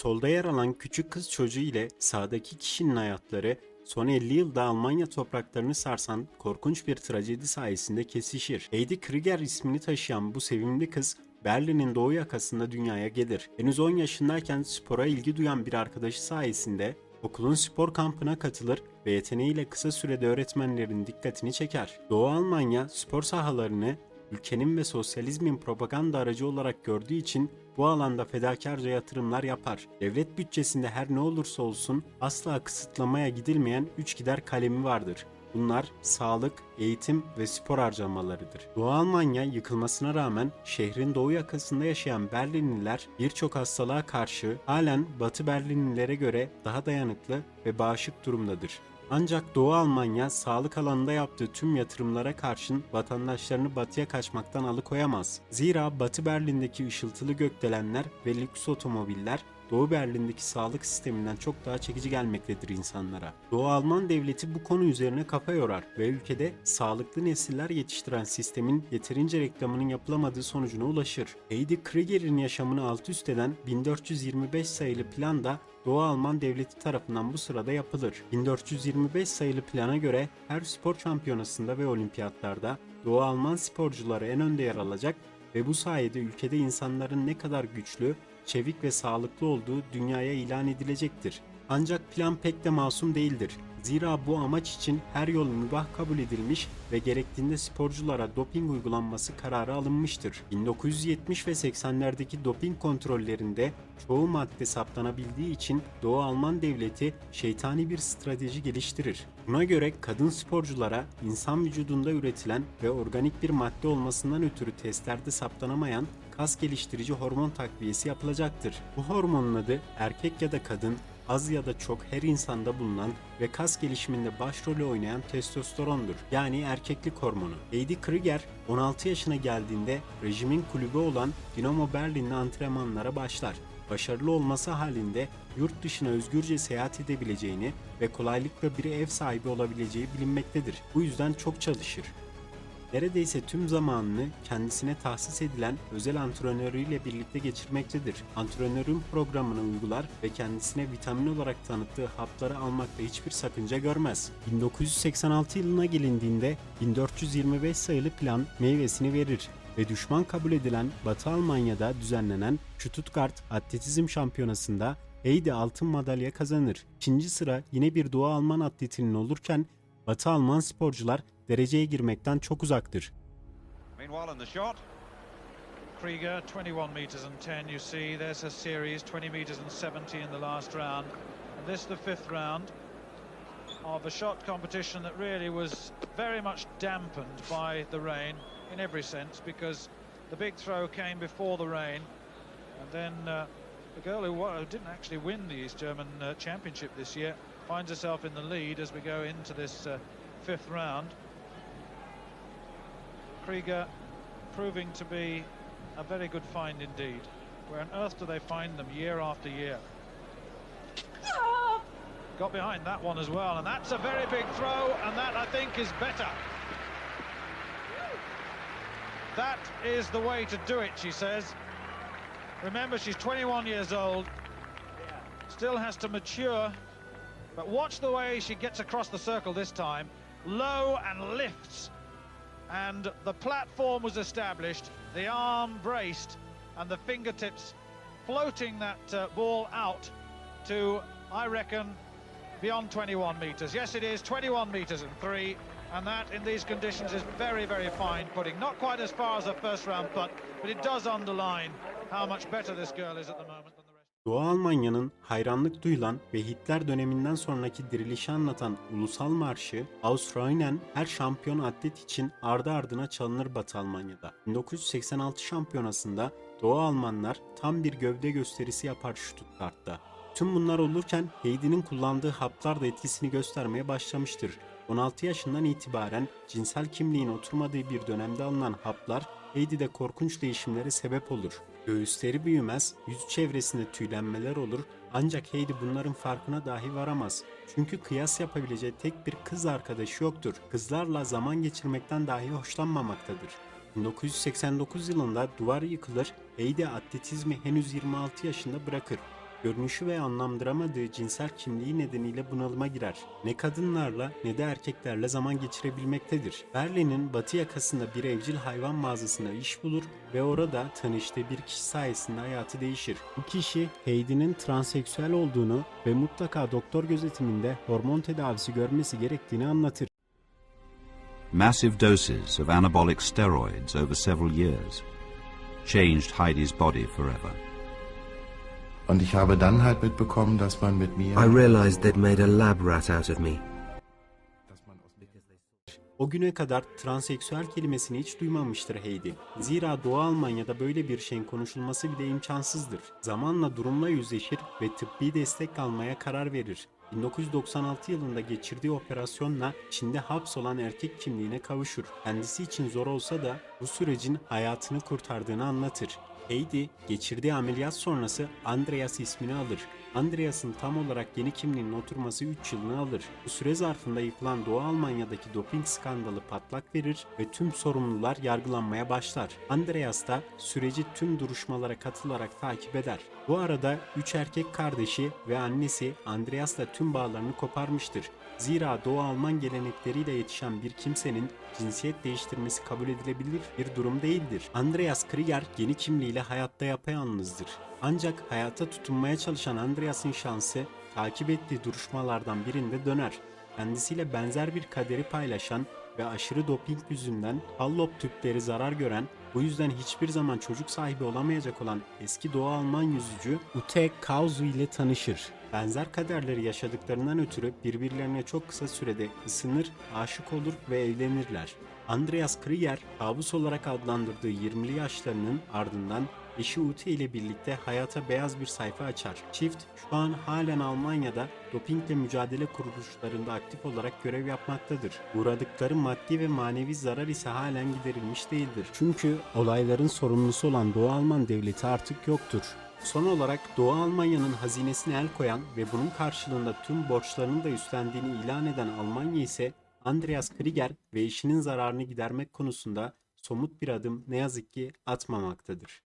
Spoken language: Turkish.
Solda yer alan küçük kız çocuğu ile sağdaki kişinin hayatları son 50 yılda Almanya topraklarını sarsan korkunç bir trajedi sayesinde kesişir. Heidi Krieger ismini taşıyan bu sevimli kız Berlin'in doğu yakasında dünyaya gelir. Henüz 10 yaşındayken spora ilgi duyan bir arkadaşı sayesinde okulun spor kampına katılır ve yeteneğiyle kısa sürede öğretmenlerin dikkatini çeker. Doğu Almanya spor sahalarını ülkenin ve sosyalizmin propaganda aracı olarak gördüğü için bu alanda fedakarca yatırımlar yapar. Devlet bütçesinde her ne olursa olsun asla kısıtlamaya gidilmeyen 3 gider kalemi vardır. Bunlar sağlık, eğitim ve spor harcamalarıdır. Doğu Almanya yıkılmasına rağmen şehrin doğu yakasında yaşayan Berlinliler birçok hastalığa karşı halen Batı Berlinlilere göre daha dayanıklı ve bağışık durumdadır. Ancak Doğu Almanya sağlık alanında yaptığı tüm yatırımlara karşın vatandaşlarını batıya kaçmaktan alıkoyamaz. Zira Batı Berlin'deki ışıltılı gökdelenler ve lüks otomobiller Doğu Berlin'deki sağlık sisteminden çok daha çekici gelmektedir insanlara. Doğu Alman devleti bu konu üzerine kafa yorar ve ülkede sağlıklı nesiller yetiştiren sistemin yeterince reklamının yapılamadığı sonucuna ulaşır. Heidi Krieger'in yaşamını alt üst eden 1425 sayılı plan da Doğu Alman devleti tarafından bu sırada yapılır. 1425 sayılı plana göre her spor şampiyonasında ve olimpiyatlarda Doğu Alman sporcuları en önde yer alacak ve bu sayede ülkede insanların ne kadar güçlü, çevik ve sağlıklı olduğu dünyaya ilan edilecektir. Ancak plan pek de masum değildir. Zira bu amaç için her yol mübah kabul edilmiş ve gerektiğinde sporculara doping uygulanması kararı alınmıştır. 1970 ve 80'lerdeki doping kontrollerinde çoğu madde saptanabildiği için Doğu Alman devleti şeytani bir strateji geliştirir. Buna göre kadın sporculara insan vücudunda üretilen ve organik bir madde olmasından ötürü testlerde saptanamayan kas geliştirici hormon takviyesi yapılacaktır. Bu hormonun adı erkek ya da kadın, az ya da çok her insanda bulunan ve kas gelişiminde başrolü oynayan testosterondur. Yani erkeklik hormonu. Heidi Krieger 16 yaşına geldiğinde rejimin kulübü olan Dinamo Berlin'le antrenmanlara başlar. Başarılı olması halinde yurt dışına özgürce seyahat edebileceğini ve kolaylıkla bir ev sahibi olabileceği bilinmektedir. Bu yüzden çok çalışır. Neredeyse tüm zamanını kendisine tahsis edilen özel antrenörüyle birlikte geçirmektedir. Antrenörün programını uygular ve kendisine vitamin olarak tanıttığı hapları almakta hiçbir sakınca görmez. 1986 yılına gelindiğinde 1425 sayılı plan meyvesini verir ve düşman kabul edilen Batı Almanya'da düzenlenen Stuttgart Atletizm Şampiyonası'nda Heidi altın madalya kazanır. İkinci sıra yine bir Doğu Alman atletinin olurken Batı Alman sporcular dereceye girmekten çok uzaktır. Meanwhile, in the shot, Krieger, 21 metres and 10, you see, there's a series, 20 metres and 70 in the last round. And this the fifth round of a shot competition that really was very much dampened by the rain in every sense because the big throw came before the rain. And then uh, the girl who, who didn't actually win the East German uh, Championship this year finds herself in the lead as we go into this uh, fifth round. Krieger proving to be a very good find indeed. Where on earth do they find them year after year? Got behind that one as well, and that's a very big throw, and that I think is better. That is the way to do it, she says. Remember, she's 21 years old, still has to mature, but watch the way she gets across the circle this time. Low and lifts and the platform was established, the arm braced, and the fingertips floating that uh, ball out to, I reckon, beyond 21 metres. Yes, it is 21 metres and three, and that in these conditions is very, very fine putting. Not quite as far as a first round putt, but it does underline how much better this girl is at the moment. Doğu Almanya'nın hayranlık duyulan ve Hitler döneminden sonraki dirilişi anlatan ulusal marşı Ausruhen her şampiyon atlet için ardı ardına çalınır Batı Almanya'da. 1986 şampiyonasında Doğu Almanlar tam bir gövde gösterisi yapar Stuttgart'ta. Tüm bunlar olurken Heidi'nin kullandığı haplar da etkisini göstermeye başlamıştır. 16 yaşından itibaren cinsel kimliğin oturmadığı bir dönemde alınan haplar Heidi'de korkunç değişimlere sebep olur. Göğüsleri büyümez, yüz çevresinde tüylenmeler olur ancak Heidi bunların farkına dahi varamaz. Çünkü kıyas yapabileceği tek bir kız arkadaşı yoktur. Kızlarla zaman geçirmekten dahi hoşlanmamaktadır. 1989 yılında duvar yıkılır, Heidi atletizmi henüz 26 yaşında bırakır. Görünüşü ve anlamlandıramadığı cinsel kimliği nedeniyle bunalıma girer. Ne kadınlarla ne de erkeklerle zaman geçirebilmektedir. Berlin'in batı yakasında bir evcil hayvan mağazasında iş bulur ve orada tanıştığı bir kişi sayesinde hayatı değişir. Bu kişi Heidi'nin transseksüel olduğunu ve mutlaka doktor gözetiminde hormon tedavisi görmesi gerektiğini anlatır. Massive doses of anabolic steroids over several years changed Heidi's body forever. Und ich habe dann halt mitbekommen, dass man mit mir. I realized they'd made a lab rat out of me. dass man aus mir O güne kadar transseksüel kelimesini hiç duymamıştır Heidi. Zira Doğu Almanya'da böyle bir şeyin konuşulması bile imkansızdır. Zamanla durumla yüzleşir ve tıbbi destek almaya karar verir. 1996 yılında geçirdiği operasyonla Çin'de hapsolan erkek kimliğine kavuşur. Kendisi için zor olsa da bu sürecin hayatını kurtardığını anlatır. Heidi geçirdiği ameliyat sonrası Andreas ismini alır. Andreas'ın tam olarak yeni kimliğinin oturması 3 yılını alır. Bu süre zarfında yıkılan Doğu Almanya'daki doping skandalı patlak verir ve tüm sorumlular yargılanmaya başlar. Andreas da süreci tüm duruşmalara katılarak takip eder. Bu arada 3 erkek kardeşi ve annesi Andreas'la tüm bağlarını koparmıştır. Zira Doğu Alman gelenekleriyle yetişen bir kimsenin cinsiyet değiştirmesi kabul edilebilir bir durum değildir. Andreas Krieger yeni kimliğiyle hayatta yapayalnızdır. Ancak hayata tutunmaya çalışan Andreas'ın şansı takip ettiği duruşmalardan birinde döner. Kendisiyle benzer bir kaderi paylaşan ve aşırı doping yüzünden Hallop tüpleri zarar gören, bu yüzden hiçbir zaman çocuk sahibi olamayacak olan eski Doğu Alman yüzücü Ute Kauzu ile tanışır. Benzer kaderleri yaşadıklarından ötürü birbirlerine çok kısa sürede ısınır, aşık olur ve evlenirler. Andreas Krieger, kabus olarak adlandırdığı 20'li yaşlarının ardından eşi Ute ile birlikte hayata beyaz bir sayfa açar. Çift şu an halen Almanya'da dopingle mücadele kuruluşlarında aktif olarak görev yapmaktadır. Uğradıkları maddi ve manevi zarar ise halen giderilmiş değildir. Çünkü olayların sorumlusu olan Doğu Alman devleti artık yoktur. Son olarak Doğu Almanya'nın hazinesine el koyan ve bunun karşılığında tüm borçlarını da üstlendiğini ilan eden Almanya ise Andreas Krieger ve eşinin zararını gidermek konusunda somut bir adım ne yazık ki atmamaktadır.